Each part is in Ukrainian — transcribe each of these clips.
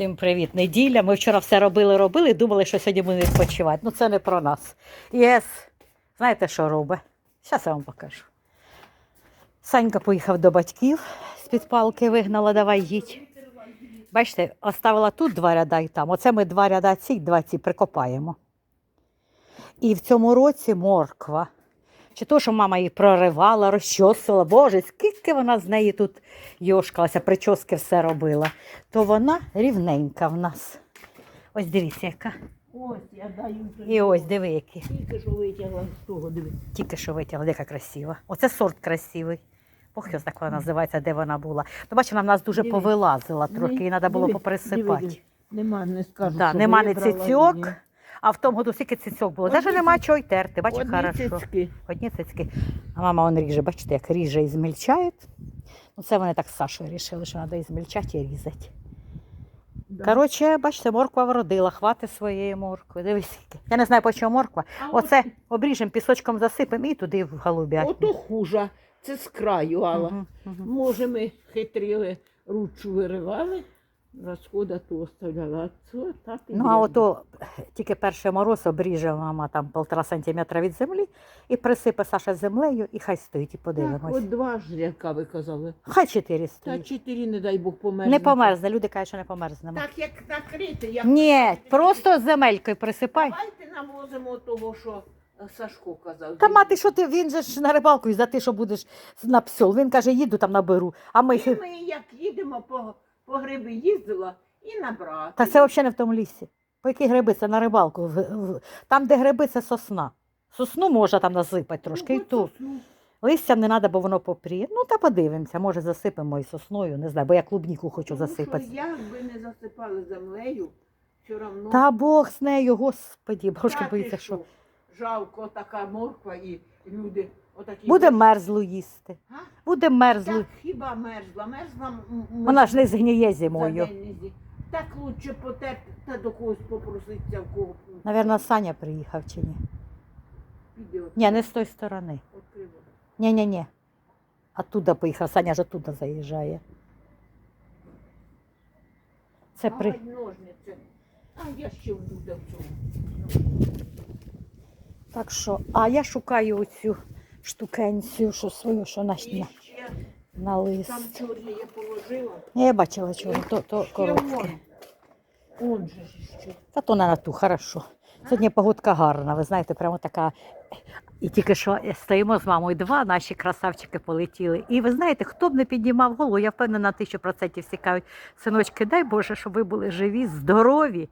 Всім привіт. Неділя. Ми вчора все робили, робили, і думали, що сьогодні будемо відпочивати. Ну це не про нас. ЄС, знаєте, що робить? Зараз я вам покажу. Санька поїхав до батьків, з-під палки вигнала, давай їдь. Бачите, оставила тут два ряда і там. Оце ми два ряда ці, два ці прикопаємо. І в цьому році морква. Чи то, що мама її проривала, розчосила, боже, скільки вона з неї тут йошкалася, прически все робила, то вона рівненька в нас. Ось дивіться, яка. Ось, я даю. І ось диви, які. Тільки що витягла з того, диви. Тільки що витягла, яка красива. Оце сорт красивий. Бог його так вона називається, де вона була. То бачиш, вона в нас дуже Диви. повилазила трохи, її треба було Диви, поприсипати. диви, диви. Нема, не скажу. Да, що нема не цицьок. А в тому году скільки цицьок було. Навіть нема чого й терти, бачиш, Одні хорошо. цицьки. Одні цицьки. А мама он ріже, бачите, як ріже і змільчає. Ну, це вони так з Сашою рішили, що треба і змільчати і різати. Да. Коротше, бачите, морква вродила, хвати своєї моркви. Дивись. Я не знаю, по чому морква. А Оце обріжемо, пісочком засипемо і туди в голубят. Ото хужа. Це з краю, Алла. Мгм, мгм. Може, ми хитрили, ручу виривали, розхода то оставляла. А це так і Ну, а є. ото тільки перший мороз обріже мама там полтора сантиметра від землі і присипе Саша землею, і хай стоїть, і Так, подивимось. от два ж рядка ви казали. Хай чотири Та стоїть. чотири, не дай Бог, померзне. Не померзне, люди кажуть, що не померзнемо. Так, як накрити, як... Ні, просто земелькою присипай. Давайте навозимо того, що е, Сашко казав. Та мати, що ти, він же ж на рибалку і за те, що будеш на псьол. Він каже, їду там наберу. А ми. І ми як їдемо по, по гриби їздила і набрати. Та це взагалі не в тому лісі. По які гриби це на рибалку? В- в- Там, де гриби, це сосна. Сосну можна там насипати трошки, і Ну, ту. от сосну. Листя не треба, бо воно попріє. Ну та подивимося, може засипемо і сосною, не знаю, бо я клубніку хочу Тому засипати. що Як би не засипали землею, все одно. Та Бог з нею, господі, Та ти боїться, що Жалко така морква і люди отакі. буде мерзлу їсти. Га? Буде мерзлу. Так хіба мерзла? Мерзла. м- м- Вона ж не згніє за зимою. день не Так лучше потерти та до когось попроситися в кого. Навірно, Саня приїхав чи ні? Піде от- Ні, не з тої сторони. відкриво. Ні, ні, ні. Оттуда поїхав, Саня ж оттуда заїжджає. Це при. Ножниці. А я ще буде в цьому. Так що, а я шукаю оцю штукенцію, що свою, що на, на, на лист. там чорне я положила. Я бачила чого, то, то коротке. он. Же ще. Та то на ту, хорошо. Сьогодні погодка гарна, ви знаєте, прямо така. І тільки що стоїмо з мамою два, наші красавчики полетіли. І ви знаєте, хто б не піднімав голову, я впевнена на тисячу процентів всі кажуть, синочки, дай Боже, щоб ви були живі, здорові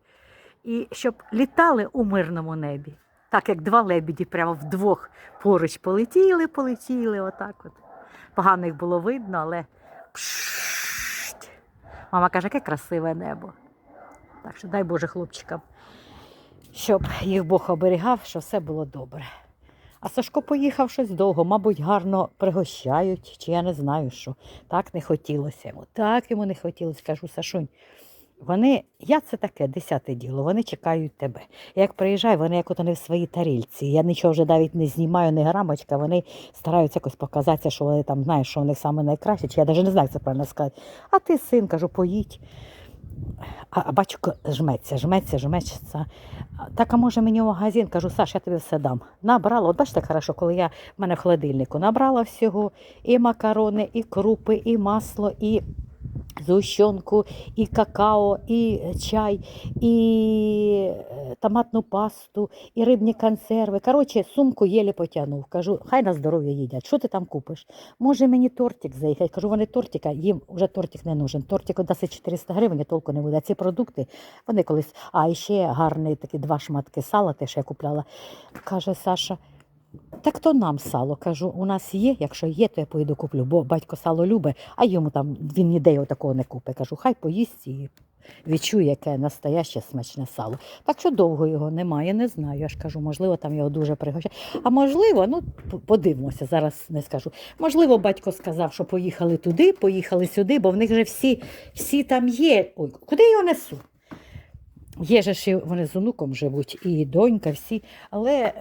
і щоб літали у мирному небі. Так як два лебіді прямо вдвох поруч полетіли, полетіли, отак от. Погано їх було видно, але. Мама каже, яке красиве небо. Так що дай Боже хлопчикам, щоб їх Бог оберігав, щоб все було добре. А Сашко поїхав щось довго, мабуть, гарно пригощають, чи я не знаю що. Так не хотілося йому. Так йому не хотілося. Кажу, Сашунь, вони, я це таке, десяте діло, вони чекають тебе. Як приїжджаю, вони як от вони в своїй тарільці. Я нічого вже навіть не знімаю, не грамочка, вони стараються якось показатися, що вони там знаєш, що них саме найкраще, чи я навіть не знаю, як це правильно сказати. А ти, син, кажу, поїдь. А, а батько жметься, жметься, жметься. Так, а може мені в магазин, кажу, Саш, я тобі все дам. Набрала, от бачите, хорошо, коли я в мене в холодильнику набрала всього, і макарони, і крупи, і масло, і згущенку, і какао, і чай, і е, томатну пасту, і рибні консерви. Коротше, сумку єлі потягнув. Кажу, хай на здоров'я їдять. Що ти там купиш? Може мені тортик заїхати? Кажу, вони тортика, їм вже тортик не нужен. Тортик дасть 400 гривень, толку не буде. А ці продукти, вони колись, а ще гарні такі два шматки сала, те, що я купляла. Каже Саша. Так то нам сало. Кажу, у нас є, якщо є, то я поїду куплю, бо батько сало любить, а йому там він ніде його такого не купить. Кажу, хай поїсть і відчує, яке настояще смачне сало. Так що довго його немає, не знаю. Я ж кажу, можливо, там його дуже пригощають. А можливо, ну подивимося, зараз не скажу. Можливо, батько сказав, що поїхали туди, поїхали сюди, бо в них же всі, всі там є. Ой, куди його несу? Є же ж вони з онуком живуть, і донька, всі, але е,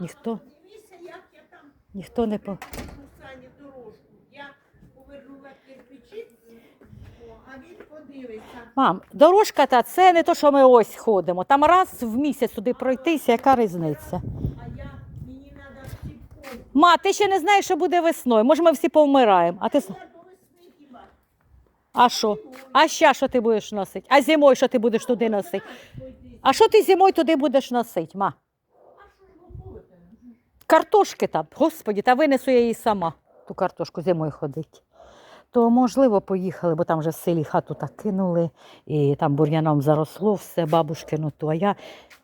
ніхто, Дивіться, як я там ніхто не по. Мам, дорожка та це не то, що ми ось ходимо. Там раз в місяць туди пройтися, яка різниця? Ма, ти ще не знаєш, що буде весною. Може, ми всі повмираємо. А ти а що? А ще що ти будеш носити? А зимою що ти будеш туди носити? А що ти зимою туди будеш носити, ма? А що ж готувати? Картошки там, господі, та винесу я її сама. Ту картошку зимою ходить. То, можливо, поїхали, бо там вже в селі хату так кинули, і там бур'яном заросло все, бабушкину ту. А я,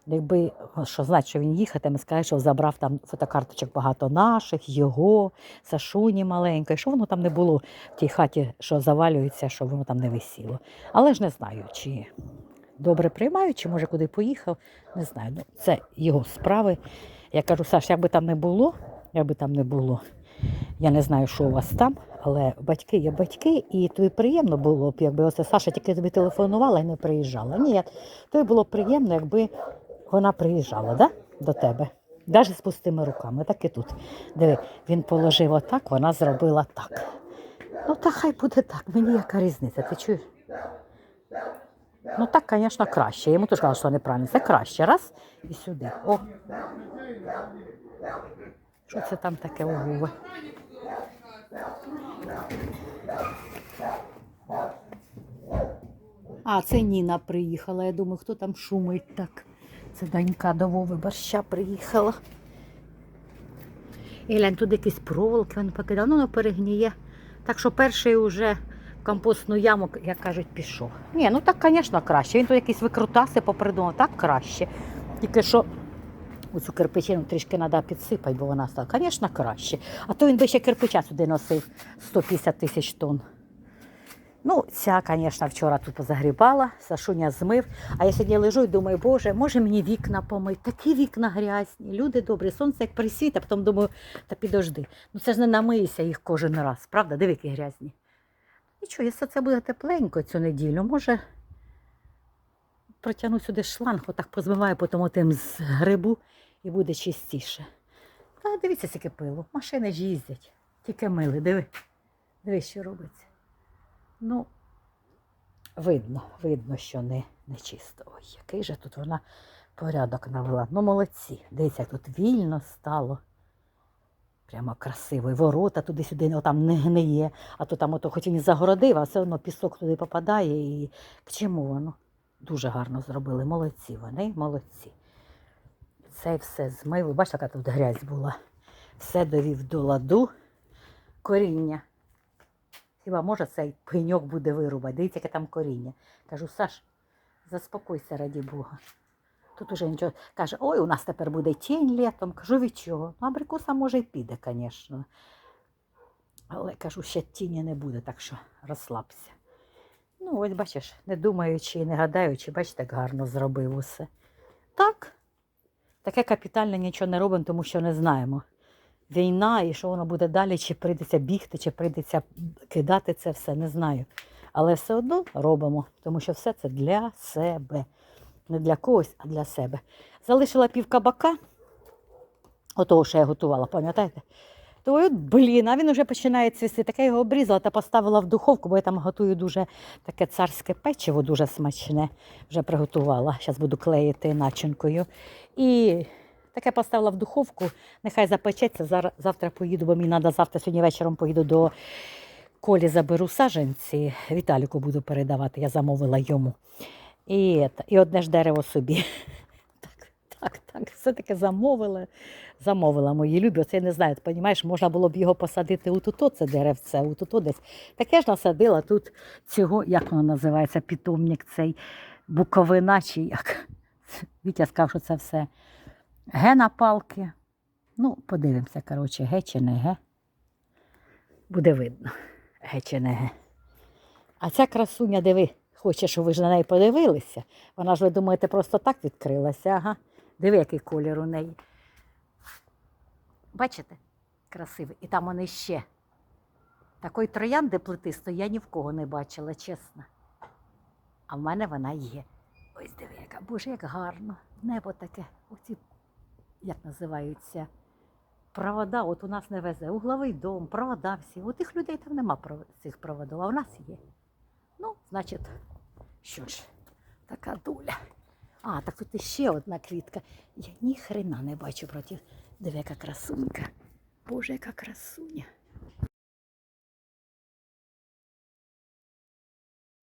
якби що знать, що він їхатиме, скаже, що забрав там фотокарточок багато наших, його, Сашуні маленької, що воно там не було в тій хаті, що завалюється, що воно там не висіло. Але ж не знаю, чи добре приймають, чи може куди поїхав. Не знаю. Ну, це його справи. Я кажу, Саш, як би там не було, як би там не було, я не знаю, що у вас там, але батьки є батьки, і тобі приємно було б, якби оце Саша тільки тобі телефонувала і не приїжджала. Ні, тобі було б приємно, якби вона приїжджала да? до тебе. Навіть з пустими руками, так і тут. Диви, він положив отак, вона зробила так. Ну, та хай буде так, мені яка різниця, ти чуєш? Ну так, звісно, краще. Я йому теж казала, що неправильно. Це краще. Раз і сюди. О. Що це там таке Вови? А, це Ніна приїхала. Я думаю, хто там шумить так. Це донька до Вови борща приїхала. І глянь, тут якісь проволоки він покидав, ну воно перегніє. Так що перший уже в компостну яму, як кажуть, пішов. Ні, ну так, звісно, краще. Він тут якісь викрутаси попридумав, так краще. Тільки що оцю кирпичину трішки треба підсипати, бо вона стала, звісно, краще. А то він би ще кирпича сюди носив 150 тисяч тонн. Ну, ця, звісно, вчора тут позагрібала, Сашуня змив. А я сьогодні лежу і думаю, боже, може мені вікна помить. Такі вікна грязні, люди добрі, сонце як присвіт, а потім думаю, та підожди. Ну це ж не намиюся їх кожен раз, правда? Диви, які грязні. Нічого, якщо це буде тепленько цю неділю, може протягну сюди шланг, отак позмиваю потім отим з грибу і буде чистіше. Та дивіться, скільки пилу. Машини ж їздять, тільки мили, диви. Диви, що робиться. Ну, видно, видно, що не, не чисто. Ой, який же тут вона порядок навела. Ну, молодці. Дивіться, як тут вільно стало. Прямо красиво. І ворота туди-сюди, там не гниє, а то там ото хоч не загородив, а все одно пісок туди попадає. І к чому воно? Дуже гарно зробили. Молодці вони, молодці. Це все змив. Ви Бачите, яка тут грязь була. Все довів до ладу. Коріння. Хіба може цей пеньок буде вирубати? Дивіться, яке там коріння. Кажу, Саш, заспокойся раді Бога. Тут уже нічого. Каже, ой, у нас тепер буде тінь літом. Кажу, від чого? Ну, абрикоса може й піде, звісно. Але кажу, ще тіні не буде, так що розслабся. Ну, ось бачиш, не думаючи і не гадаючи, бачите, як гарно зробив усе. Так, таке капітальне нічого не робимо, тому що не знаємо. Війна і що воно буде далі, чи прийдеться бігти, чи прийдеться кидати це все, не знаю. Але все одно робимо, тому що все це для себе. Не для когось, а для себе. Залишила пів кабака, отого, що я готувала, пам'ятаєте? То от, блін, а він вже починає цвісти. Таке його обрізала та поставила в духовку, бо я там готую дуже таке царське печиво, дуже смачне. Вже приготувала. Зараз буду клеїти начинкою. І таке поставила в духовку, нехай запечеться. Завтра поїду, бо мені треба завтра сьогодні вечором поїду до Колі заберу саженці. Віталіку буду передавати, я замовила йому. І, і одне ж дерево собі. Так, так, так, все-таки замовила. Замовила мої любі. Оце я не знаю, розумієш, можна було б його посадити у туто, це деревце, у туто десь. Таке ж насадила тут цього, як воно називається, питомник цей буковина чи як. Вітя сказав, що це все ге на палки. Ну, подивимося, коротше, ге чи не ге. Буде видно, ге чи не ге. А ця красуня, диви, хоче, щоб ви ж на неї подивилися. Вона ж, ви думаєте, просто так відкрилася. Ага. Диви, який колір у неї. Бачите? Красивий. І там вони ще. Такої троянди плетистої я ні в кого не бачила, чесно. А в мене вона є. Ось диви, яка, боже, як гарно. Небо таке. Оці, як називаються, провода. От у нас не везе. Угловий дом, провода всі. У тих людей там нема цих проводів, а у нас є. Ну, значить, Що ж, така доля. А, так тут іще одна квітка. Я ні хрена не бачу проти. Диви, яка красунька. Боже, яка красуня.